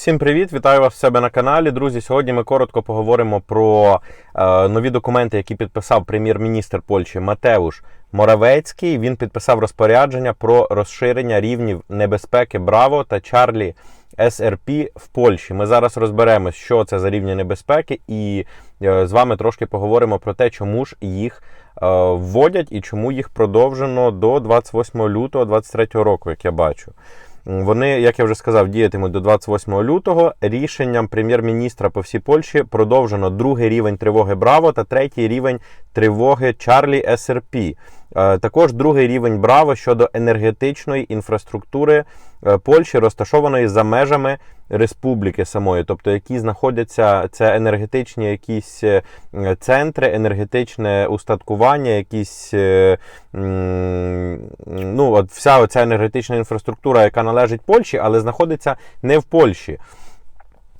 Всім привіт! Вітаю вас в себе на каналі. Друзі, сьогодні ми коротко поговоримо про е, нові документи, які підписав прем'єр-міністр Польщі Матеуш Моравецький. Він підписав розпорядження про розширення рівнів небезпеки Браво та Чарлі СРП в Польщі. Ми зараз розберемось, що це за рівні небезпеки, і е, з вами трошки поговоримо про те, чому ж їх е, вводять і чому їх продовжено до 28 лютого 2023 року, як я бачу. Вони, як я вже сказав, діятимуть до 28 лютого. Рішенням прем'єр-міністра по всій Польщі продовжено другий рівень тривоги Браво та третій рівень тривоги Чарлі СРП. Е, Також другий рівень Браво щодо енергетичної інфраструктури е, Польщі, розташованої за межами республіки самої, тобто які знаходяться це енергетичні якісь е, центри, енергетичне устаткування, якісь е, ну, от вся оця енергетична інфраструктура, яка належить Польщі, але знаходиться не в Польщі.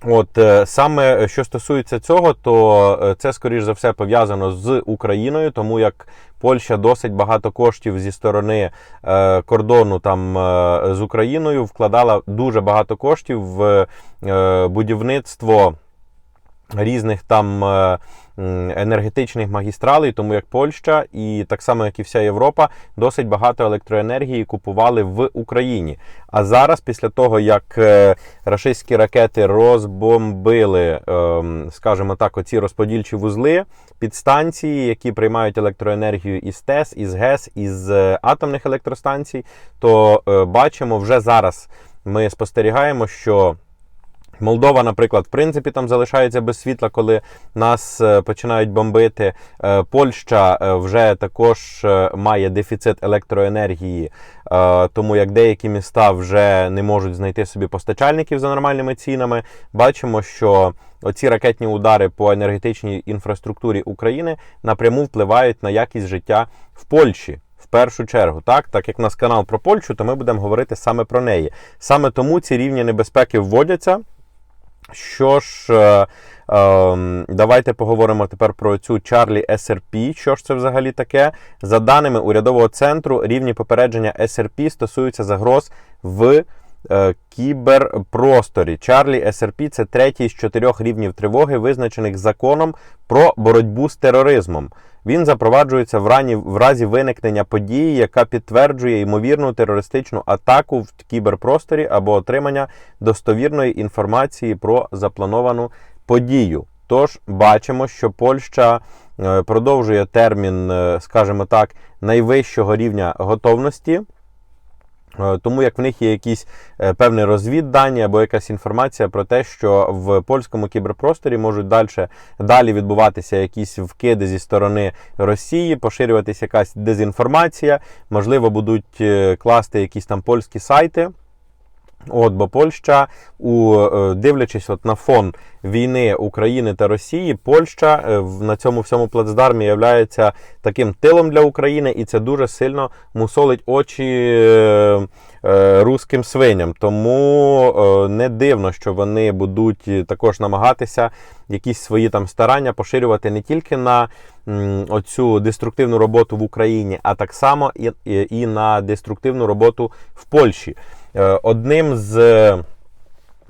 От е, саме що стосується цього, то це скоріш за все пов'язано з Україною, тому як Польща досить багато коштів зі сторони е, кордону там е, з Україною вкладала дуже багато коштів в е, будівництво різних там е, енергетичних магістралей, тому як Польща і так само, як і вся Європа, досить багато електроенергії купували в Україні. А зараз, після того, як е, рашистські ракети розбомбили, ем, скажімо так, оці розподільчі вузли, підстанції, які приймають електроенергію із ТЕС, із ГЕС, із е, атомних електростанцій, то е, бачимо вже зараз. Ми спостерігаємо, що Молдова, наприклад, в принципі, там залишається без світла, коли нас е, починають бомбити. Е, Польща е, вже також має дефіцит електроенергії, тому як деякі міста вже не можуть знайти собі постачальників за нормальними цінами. Бачимо, що оці ракетні удари по енергетичній інфраструктурі України напряму впливають на якість життя в Польщі. В першу чергу, так так як у нас канал про Польщу, то ми будемо говорити саме про неї. Саме тому ці рівні небезпеки вводяться. Що ж, е, е, давайте поговоримо тепер про цю Чарлі СРП. Що ж це взагалі таке? За даними урядового центру, рівні попередження СРП стосуються загроз в кіберпросторі. Чарлі СРП це третій з чотирьох рівнів тривоги, визначених законом про боротьбу з тероризмом. Він запроваджується в, рані, в разі виникнення події, яка підтверджує ймовірну терористичну атаку в кіберпросторі або отримання достовірної інформації про заплановану подію. Тож бачимо, що Польща е, продовжує термін, е, скажімо так, найвищого рівня готовності. Е, Тому як в них є якісь е, певні розвіддані або якась інформація про те, що в польському кіберпросторі можуть далі, далі відбуватися якісь вкиди зі сторони Росії, поширюватися якась дезінформація, можливо, будуть е, класти якісь там польські сайти. От, бо Польща, у, е, дивлячись от на фон війни України та Росії, Польща е, на цьому всьому плацдармі є таким тилом для України, і це дуже сильно мусолить очі е, е, руським свиням. Тому е, не дивно, що вони будуть також намагатися якісь свої там старання поширювати не тільки на м, оцю деструктивну роботу в Україні, а так само і, і, і на деструктивну роботу в Польщі. Е, Одним з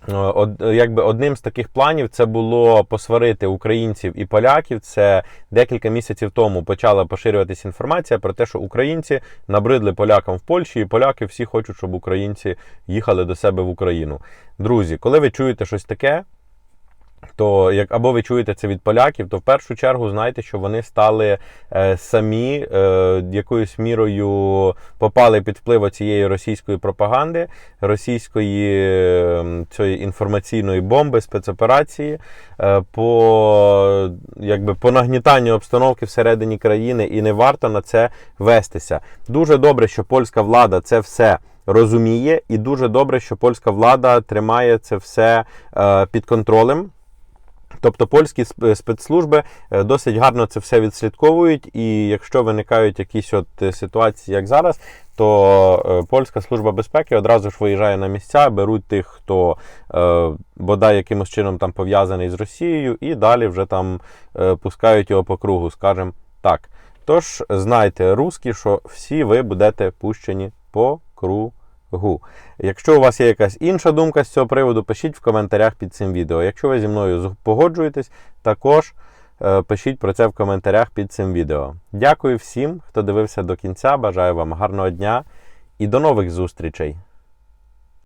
е, од, якби одним з таких планів це було посварити українців і поляків. Це декілька місяців тому почала поширюватися інформація про те, що українці набридли полякам в Польщі, і поляки всі хочуть, щоб українці їхали до себе в Україну. Друзі, коли ви чуєте щось таке. То як або ви чуєте це від поляків, то в першу чергу знайте, що вони стали е, самі е, якоюсь мірою попали під вплив цієї російської пропаганди, російської е, цієї інформаційної бомби, спецоперації е, по якби по нагнітанню обстановки всередині країни, і не варто на це вестися. Дуже добре, що польська влада це все. Розуміє, і дуже добре, що польська влада тримає це все е, під контролем. Тобто польські спецслужби е, досить гарно це все відслідковують, і якщо виникають якісь от е, ситуації, як зараз, то е, польська служба безпеки одразу ж виїжджає на місця, беруть тих, хто е, бодай якимось чином там пов'язаний з Росією, і далі вже там е, пускають його по кругу, скажімо так. Тож знайте, русські, що всі ви будете пущені по кругу. Гу. Якщо у вас є якась інша думка з цього приводу, пишіть в коментарях під цим відео. Якщо ви зі мною погоджуєтесь, також е, пишіть про це в коментарях під цим відео. Дякую всім, хто дивився до кінця. Бажаю вам гарного дня і до нових зустрічей!